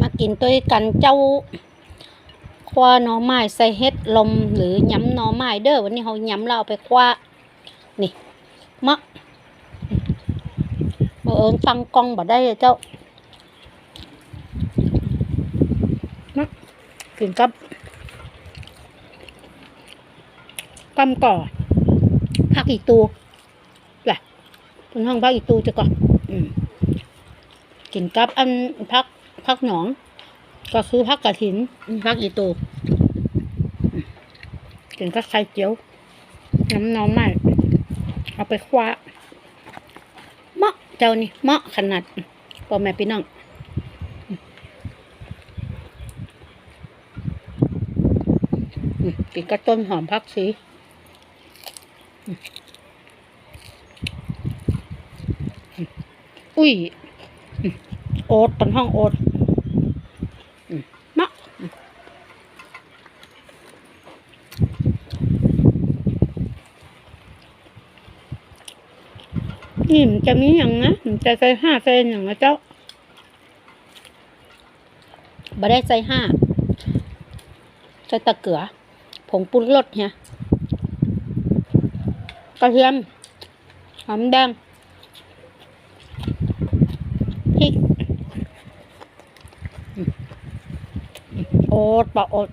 มากินด้วยกันเจ้าคว้าหน่อไม้ใส่เฮ็ดลมหรือย้ำหน่อไม้เด้อวันนี้เขาย้ำเราไปคว้านี่มะบังเอิญตั้งกล้องบ่ได้เจ้ามะกินกับกำก่อพักอีตูแหละเป็นห้องพักอีตูจะก่อนอืม กินกับอันพักพักหนอง ก็คือพักกระถินพักอีตูอืมกินกับไข่เจียว น้ำน้องใหม่เอาไปคว้าเหมาะเจ้านี่เหมาะขนาดพ่อแม่พี่น้องอืมกินกับต้นหอมพักสีอืมอืมอุ้ยอืม โอ๊ตเป็นห้องโอ๊ตเหมาะนี่มันจะมีอย่างนะมันจะใส่ห้าเซนอย่างนะเจ้าบ่ได้ใส่ห้าใส่ตะเกียผงปรุงรสเนี่ยกระเทียมหอมแดงพริกอืม อืมโอ๊ตปะอ๊ต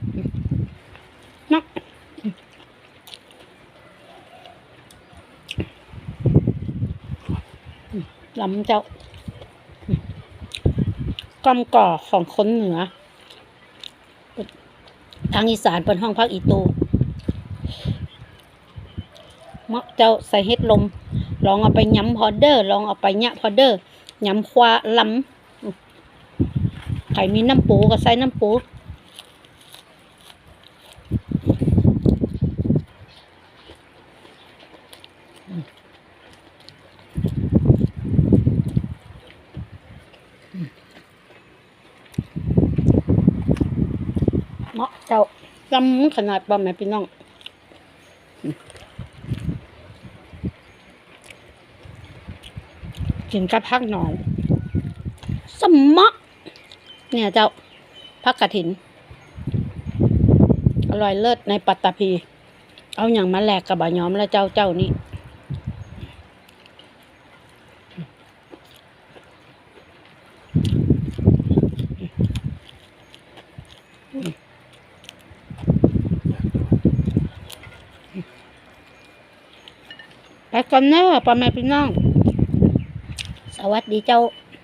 นักลำเจ้ากำก่อของคนเหนือ ทางอีสานเป็นห้องพักอีตูมะเจ้าใส่เฮ็ดลม ลองเอาไปย้ำพอเดอร์ ลองเอาไปยะพอเดอร์ย้ำควาลำอืมใครมีน้ำปูก็ใส่น้ำปู เนาะเจ้าลำขนาดบ่แม่พี่น้องกินกับพักหนอนสมะเนี่ยเจ้าพักกระถิน ร่อยเลิศในปัตตภี เอาอย่างมาแลกกับบะย้อมแล้วเจ้าเจ้านี่ไปก่อนเนอะพ่อแม่พี่น้อง สวัสดีเจ้า